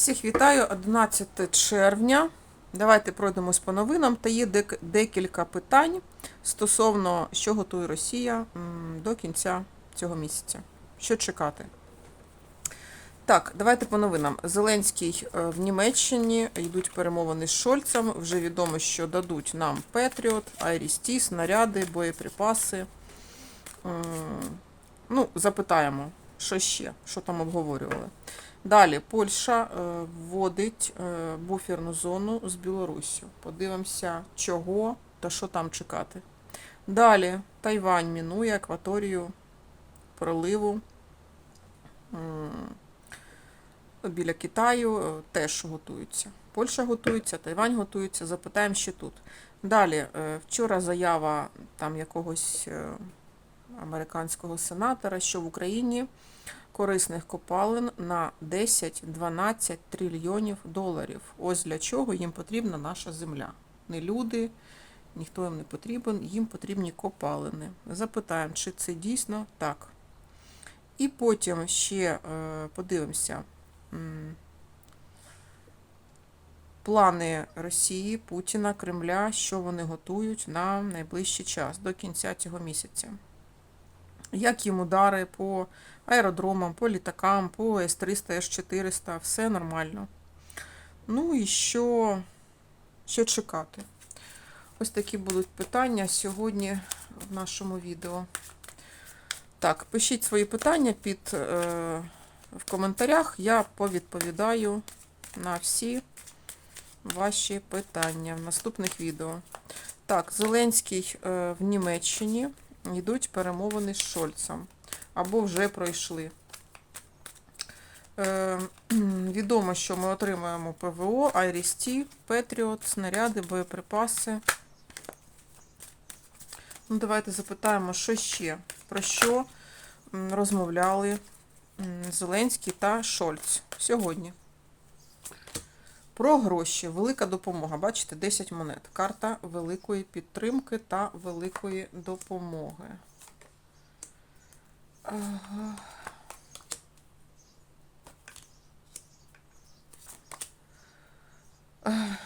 Всіх вітаю 11 червня. Давайте пройдемось по новинам. Та є дек- декілька питань стосовно що готує Росія до кінця цього місяця. Що чекати? Так, давайте по новинам. Зеленський е, в Німеччині йдуть перемовини з Шольцем. Вже відомо, що дадуть нам Петріот, Айрісті, снаряди, боєприпаси. Ну, запитаємо, що ще, що там обговорювали. Далі Польща е, вводить е, буферну зону з Білоруссю. Подивимося, чого та що там чекати. Далі Тайвань мінує акваторію проливу біля Китаю е, теж готуються. Польща готується, Тайвань готується. Запитаємо ще тут. Далі, вчора заява там якогось американського сенатора, що в Україні корисних копалин на 10-12 трильйонів доларів. Ось для чого їм потрібна наша земля. Не люди, ніхто їм не потрібен, їм потрібні копалини. Запитаємо, чи це дійсно так. І потім ще е, подивимося плани Росії, Путіна, Кремля, що вони готують на найближчий час до кінця цього місяця. Як їм удари по аеродромам, по літакам, по С-300, С-400, все нормально. Ну і що, що чекати? Ось такі будуть питання сьогодні в нашому відео. Так, пишіть свої питання під, е, в коментарях. Я повідповідаю на всі ваші питання в наступних відео. Так, Зеленський е, в Німеччині йдуть перемовини з Шольцем або вже пройшли. Е, відомо, що ми отримаємо ПВО, Айрісті, Петріот, снаряди, боєприпаси. Ну, давайте запитаємо, що ще, про що розмовляли Зеленський та Шольц сьогодні. Про гроші. Велика допомога. Бачите, 10 монет. Карта великої підтримки та великої допомоги.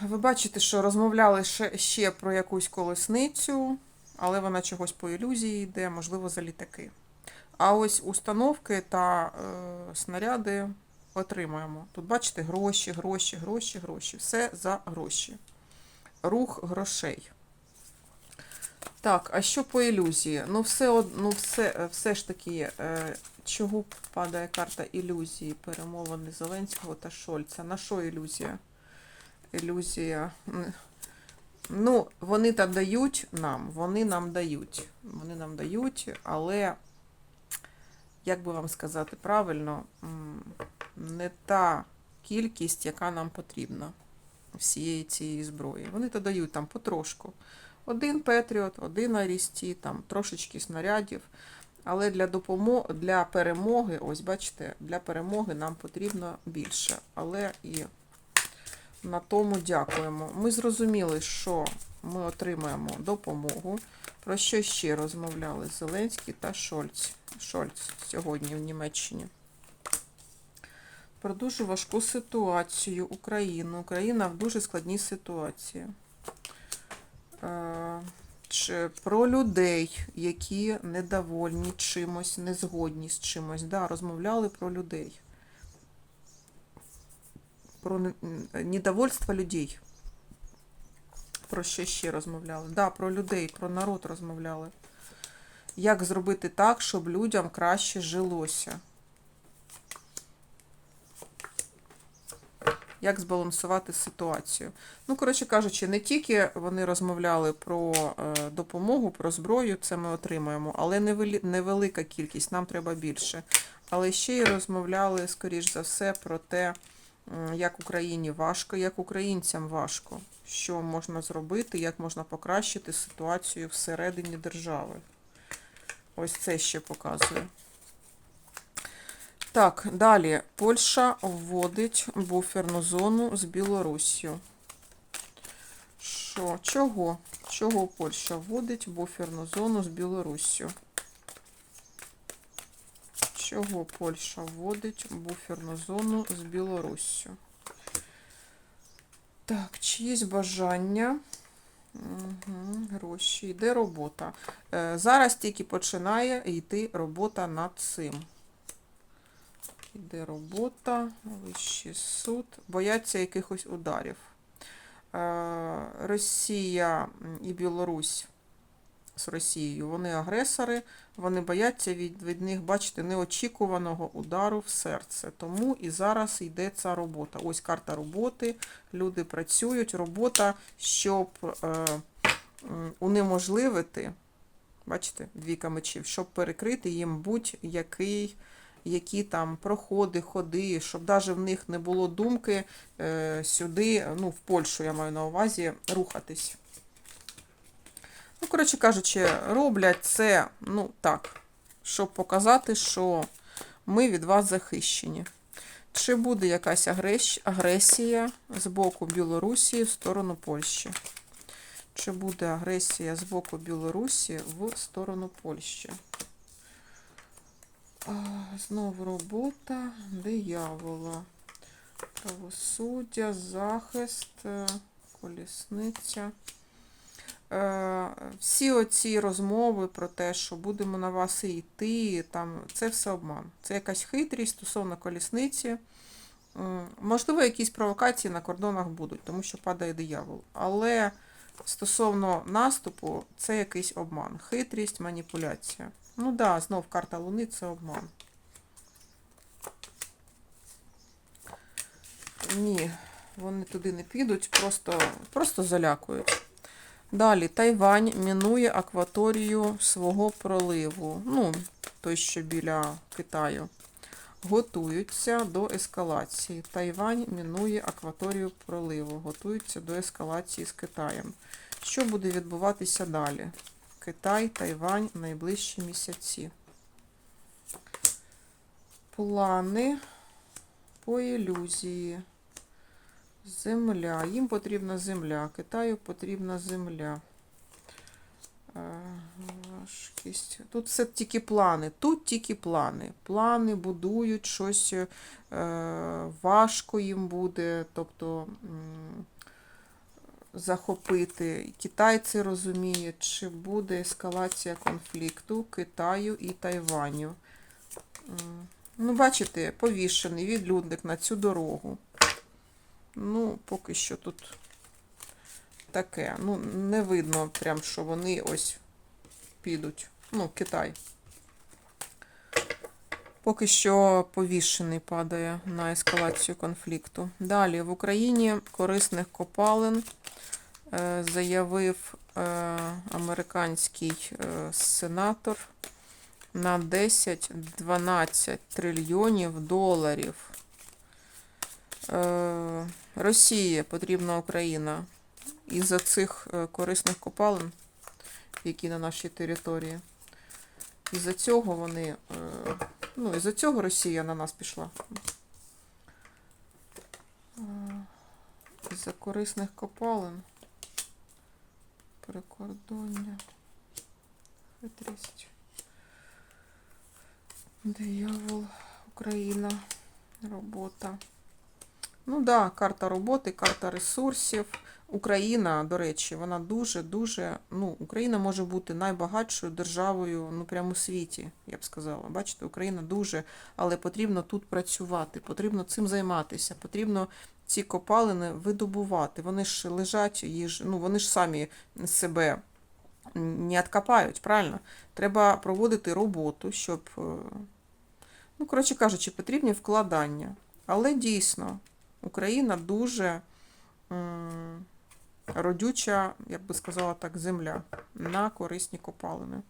Ви бачите, що розмовляли ще, про якусь колесницю, але вона чогось по ілюзії йде, можливо, за літаки. А ось установки та е, снаряди отримаємо. Тут бачите, гроші, гроші, гроші, гроші. Все за гроші. Рух грошей. Так, а що по ілюзії? Ну, все, ну, все, все ж таки, е, чого падає карта ілюзії перемовини Зеленського та Шольца? На що ілюзія? Ілюзія. Ну, вони та дають нам, вони нам дають. Вони нам дають, але, як би вам сказати правильно, не та кількість, яка нам потрібна всієї цієї зброї. Вони то дають там потрошку. Один Петріот, один Арісті, там трошечки снарядів. Але для допомоги, для перемоги, ось бачите, для перемоги нам потрібно більше. Але і на тому дякуємо. Ми зрозуміли, що ми отримаємо допомогу. Про що ще розмовляли Зеленський та Шольц, Шольц сьогодні в Німеччині. Про дуже важку ситуацію Україну. Україна в дуже складній ситуації. Е, чи про людей, які недовольні чимось, не згодні з чимось. Да, розмовляли про людей. Про недовольство людей. Про що ще розмовляли? Да, про людей, про народ розмовляли. Як зробити так, щоб людям краще жилося? Як збалансувати ситуацію? Ну, коротше кажучи, не тільки вони розмовляли про е, допомогу, про зброю, це ми отримаємо, але невелика кількість, нам треба більше. Але ще й розмовляли, скоріш за все, про те, як Україні важко, як українцям важко, що можна зробити, як можна покращити ситуацію всередині держави. Ось це ще показує. Так, далі. Польща вводить буферну зону з Білоруссю. Що? Чого? Чого Польща вводить буферну зону з Білоруссю? Чого Польща вводить буферну зону з Білоруссю? Так, чиїсь бажання. Угу, гроші. Йде робота. Е, зараз тільки починає йти робота над цим. Йде робота, вищий суд. Бояться якихось ударів. Е, Росія і Білорусь з Росією, вони агресори, вони бояться від, від них, бачите, неочікуваного удару в серце. Тому і зараз йде ця робота. Ось карта роботи, люди працюють, робота, щоб е, унеможливити, бачите, двійка мечів, щоб перекрити їм будь-який. Які там проходи, ходи, щоб навіть в них не було думки е, сюди, ну, в Польщу я маю на увазі, рухатись. Ну, коротше кажучи, роблять це, ну так, щоб показати, що ми від вас захищені. Чи буде якась агресія з боку Білорусі в сторону Польщі? Чи буде агресія з боку Білорусі в сторону Польщі? Знову робота диявола. Правосуддя, захист, е, колісниця. Е, Всі оці розмови про те, що будемо на вас і йти, там, це все обман. Це якась хитрість стосовно колісниці. Можливо, якісь провокації на кордонах будуть, тому що падає диявол. Але стосовно наступу, це якийсь обман. Хитрість, маніпуляція. Ну так, да, знов карта Луни це обман. Ні, вони туди не підуть, просто, просто залякують. Далі Тайвань мінує акваторію свого проливу. Ну, той, що біля Китаю. Готуються до ескалації. Тайвань мінує акваторію проливу. Готуються до ескалації з Китаєм. Що буде відбуватися далі? Китай, Тайвань найближчі місяці. Плани по ілюзії. Земля. Їм потрібна земля. Китаю потрібна земля. Е, Важкість. Тут все тільки плани. Тут тільки плани. Плани будують щось е, важко їм буде, тобто захопити. Китай це розуміє, чи буде ескалація конфлікту Китаю і Тайваню. Ну, бачите, повішений відлюдник на цю дорогу. Ну, поки що тут таке. Ну, не видно прям, що вони ось підуть. Ну, Китай. Поки що повішений падає на ескалацію конфлікту. Далі в Україні корисних копалин е, заявив е, американський е, сенатор на 10-12 трильйонів доларів. Росії потрібна Україна із-за цих корисних копалин, які на нашій території. Із-за цього вони, ну, із-за цього Росія на нас пішла. Із-за корисних копалин. Прикордоння. Хитрість. Диявол, Україна, робота. Ну так, да, карта роботи, карта ресурсів. Україна, до речі, вона дуже-дуже. Ну, Україна може бути найбагатшою державою ну, прямо у світі, я б сказала. Бачите, Україна дуже, але потрібно тут працювати, потрібно цим займатися, потрібно ці копалини видобувати. Вони ж лежать, їж, ну, вони ж самі себе не откопають, правильно? Треба проводити роботу, щоб. е, Ну, коротше кажучи, потрібні вкладання. Але дійсно, Україна дуже м, родюча, як би сказала так, земля на корисні копалини.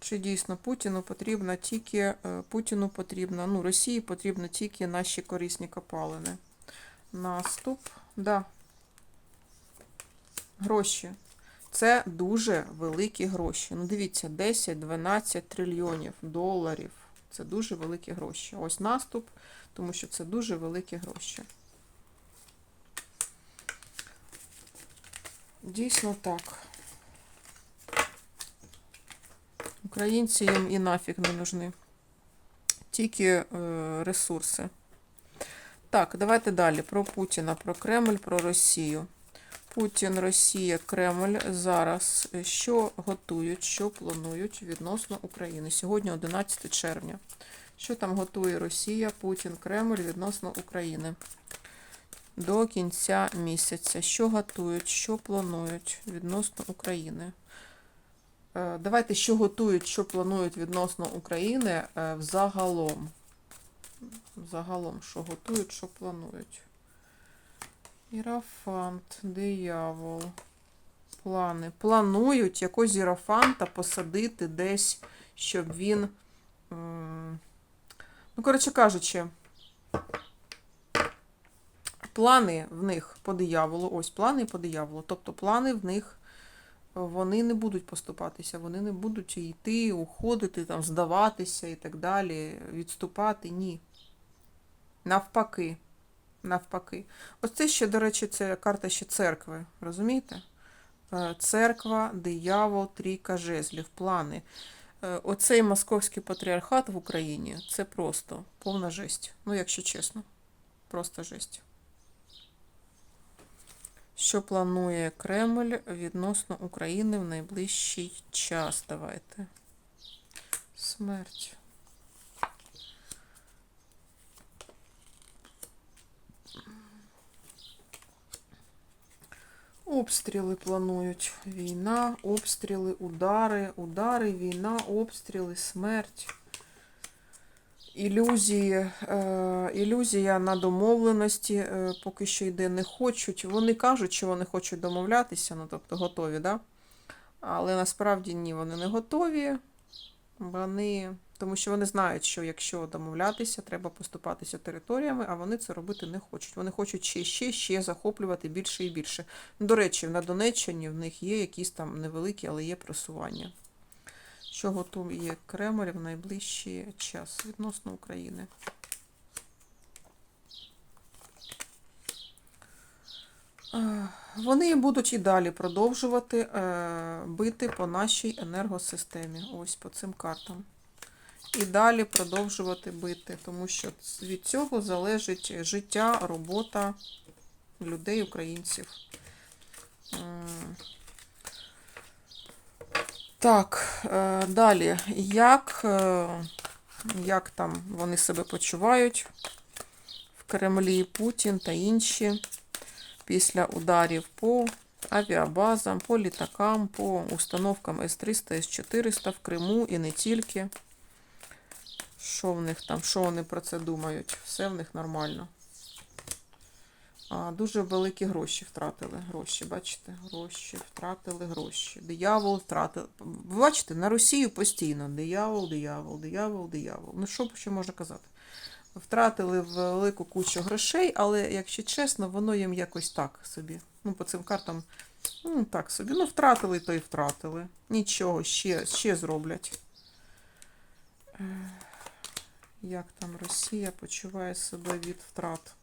Чи дійсно Путіну потрібна тільки е, Путіну потрібна, ну, Росії потрібно тільки наші корисні копалини. Наступ, да. Гроші. Це дуже великі гроші. Ну, дивіться, 10-12 трильйонів доларів. Це дуже великі гроші. Ось наступ, тому що це дуже великі гроші. Дійсно так. Українці їм і нафіг не нужны. Тільки е, ресурси. Так, давайте далі про Путіна, про Кремль, про Росію. Путін, Росія, Кремль зараз е, що готують, що планують відносно України. Сьогодні 11 червня. Що там готує Росія, Путін, Кремль відносно України? До кінця місяця. Що готують, що планують відносно України? Е, Давайте, що готують, що планують відносно України е, взагалом. Загалом, що готують, що планують. Ірафант, диявол. Плани. Планують якось ірафанта посадити десь, щоб він. Ну, коротше кажучи, плани в них по дияволу. Ось плани по дияволу. Тобто плани в них вони не будуть поступатися, вони не будуть йти, уходити, там, здаватися і так далі, відступати. Ні. Навпаки. Навпаки. Ось це ще, до речі, це карта ще церкви. Розумієте? Е, Церква, диявол, трійка жезлів, плани. Е, Оцей московський патріархат в Україні це просто повна жесть. Ну, якщо чесно. Просто жесть. Що планує Кремль відносно України в найближчий час? Давайте. Смерть. Обстріли планують. Війна, обстріли, удари, удари, війна, обстріли, смерть. Ілюзії, е, ілюзія на домовленості е, поки що йде, не хочуть. Вони кажуть, що вони хочуть домовлятися, ну тобто готові, да? але насправді ні, вони не готові. Вони, тому що вони знають, що якщо домовлятися, треба поступатися територіями, а вони це робити не хочуть. Вони хочуть ще, ще, ще захоплювати більше і більше. До речі, на Донеччині в них є якісь там невеликі, але є просування. Що готує Кремль в найближчий час відносно України? Е, Вони будуть і далі продовжувати е, бити по нашій енергосистемі. Ось по цим картам. І далі продовжувати бити, тому що від цього залежить життя, робота людей, українців. Так, е, далі. Як, е, як там вони себе почувають в Кремлі Путін та інші після ударів по авіабазам, по літакам, по установкам С-300, С-400 в Криму і не тільки. Що в них там, що вони про це думають? Все в них нормально. Дуже великі гроші втратили. Гроші, бачите? Гроші, втратили гроші. Диявол втратив. Бачите, на Росію постійно. Диявол, диявол, диявол, диявол. Ну, що ще можна казати? Втратили велику кучу грошей, але, якщо чесно, воно їм якось так собі. Ну, по цим картам, ну, так собі. Ну, втратили, то й втратили. Нічого, ще, ще зроблять. Як там Росія почуває себе від втрат?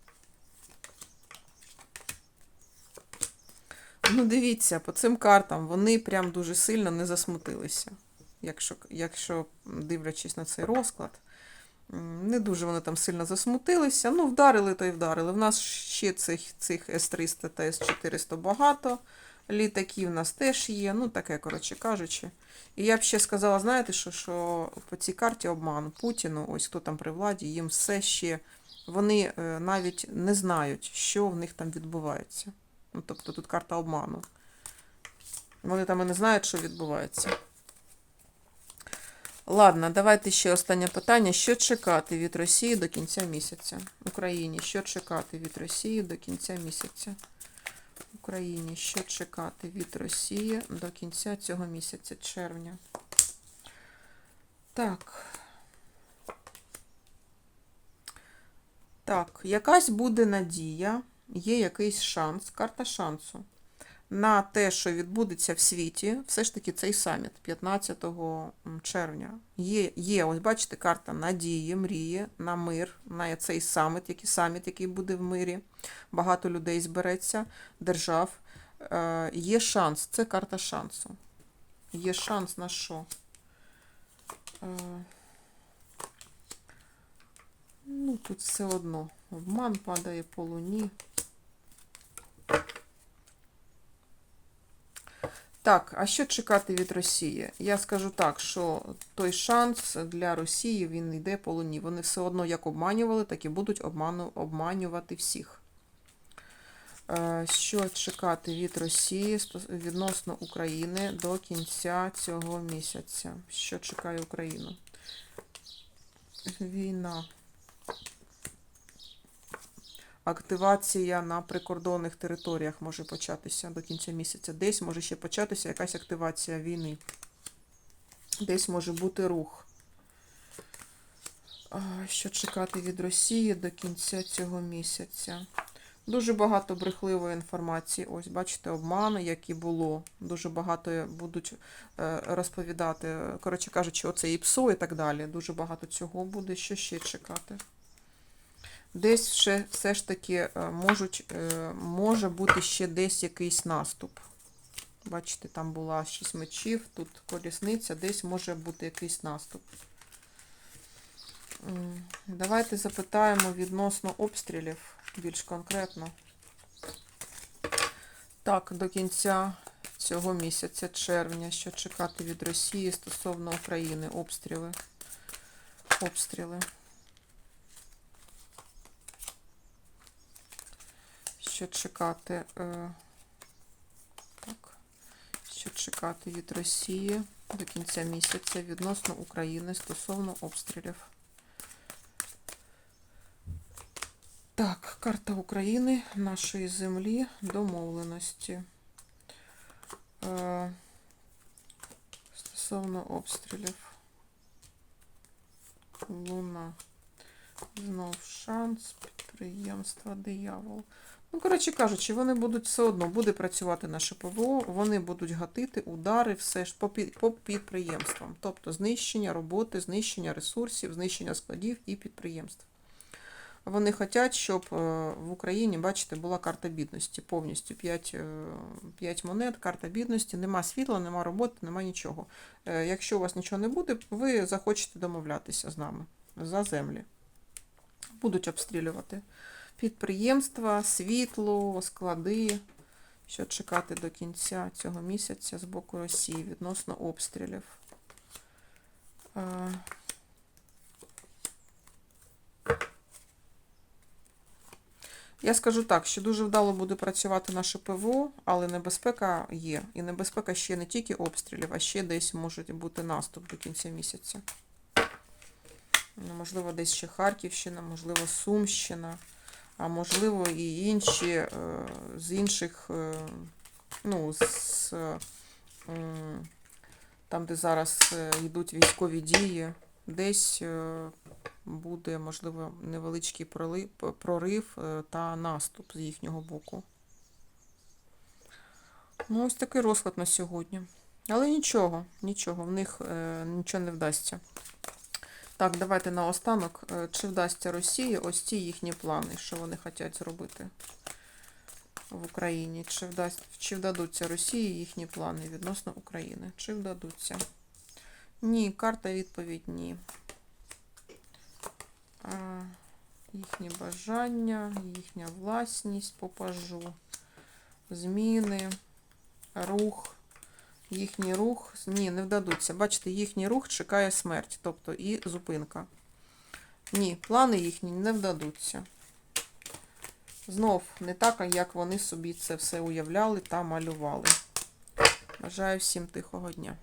Ну, дивіться, по цим картам вони прям дуже сильно не засмутилися. Якщо, якщо дивлячись на цей розклад, не дуже вони там сильно засмутилися. Ну, вдарили то й вдарили. В нас ще цих, цих С-300 та С-400 багато. Літаків в нас теж є. Ну, таке, коротше кажучи. І я б ще сказала, знаєте, що, що по цій карті обман Путіну, ось хто там при владі, їм все ще. Вони е, навіть не знають, що в них там відбувається. Ну, тобто тут карта обману. Вони там і не знають, що відбувається. Ладно, давайте ще останнє питання. Що чекати від Росії до кінця місяця? Україні, що чекати від Росії до кінця місяця? Україні, що чекати від Росії до кінця цього місяця, червня. Так. Так, якась буде надія, є якийсь шанс, карта шансу на те, що відбудеться в світі, все ж таки цей саміт 15 червня. Є, є, ось бачите, карта надії, мрії на мир, на цей саміт, який саміт, який буде в мирі. Багато людей збереться, держав. Е, Є шанс, це карта шансу. Є шанс на що? Е, Ну, тут все одно. Обман падає по луні. Так, а що чекати від Росії? Я скажу так, що той шанс для Росії він йде по луні. Вони все одно як обманювали, так і будуть обману, обманювати всіх. Е, Що чекати від Росії відносно України до кінця цього місяця? Що чекає Україну? Війна. Активація на прикордонних територіях може початися до кінця місяця. Десь може ще початися якась активація війни. Десь може бути рух. Що чекати від Росії до кінця цього місяця? Дуже багато брехливої інформації. Ось, бачите, обмани, які було. Дуже багато будуть е, розповідати. Коротше кажучи, оце і ПСО і так далі. Дуже багато цього буде. Що ще чекати? Десь ще все ж таки е, можуть, е, може бути ще десь якийсь наступ. Бачите, там була шість мечів, тут колісниця, десь може бути якийсь наступ. Давайте запитаємо відносно обстрілів більш конкретно. Так, до кінця цього місяця, червня, що чекати від Росії стосовно України, обстріли. Обстріли. Що чекати? Е, так. Що чекати від Росії до кінця місяця відносно України стосовно обстрілів? Так, карта України, нашої землі, домовленості. Е, стосовно обстрілів. Луна. Знов шанс, підприємства, диявол. Ну, коротше кажучи, вони будуть все одно, буде працювати наше ПВО, вони будуть гатити удари все ж по, по підприємствам. Тобто знищення роботи, знищення ресурсів, знищення складів і підприємств. Вони хочуть, щоб е, в Україні, бачите, була карта бідності повністю. 5, 5 монет, карта бідності, нема світла, нема роботи, нема нічого. Е, Якщо у вас нічого не буде, ви захочете домовлятися з нами за землі. Будуть обстрілювати підприємства, світло, склади. Що чекати до кінця цього місяця з боку Росії відносно обстрілів. Я скажу так, що дуже вдало буде працювати наше ПВО, але небезпека є. І небезпека ще не тільки обстрілів, а ще десь може бути наступ до кінця місяця. Ну, Можливо, десь ще Харківщина, можливо, Сумщина, а можливо і інші е, з інших, е, ну, з, е, там, де зараз йдуть військові дії, десь буде, можливо, невеличкий прорив та наступ з їхнього боку. Ну, ось такий розклад на сьогодні. Але нічого, нічого, в них нічого не вдасться. Так, давайте наостанок. Е, Чи вдасться Росії ось ці їхні плани, що вони хочуть зробити в Україні? Чи, вдасть, чи вдадуться Росії їхні плани відносно України? Чи вдадуться? Ні, карта відповідь ні. А, їхні бажання, їхня власність попажу, зміни, рух. Їхній рух, ні, не вдадуться. Бачите, їхній рух чекає смерть, тобто і зупинка. Ні, плани їхні не вдадуться. Знов не так, як вони собі це все уявляли та малювали. Бажаю всім тихого дня.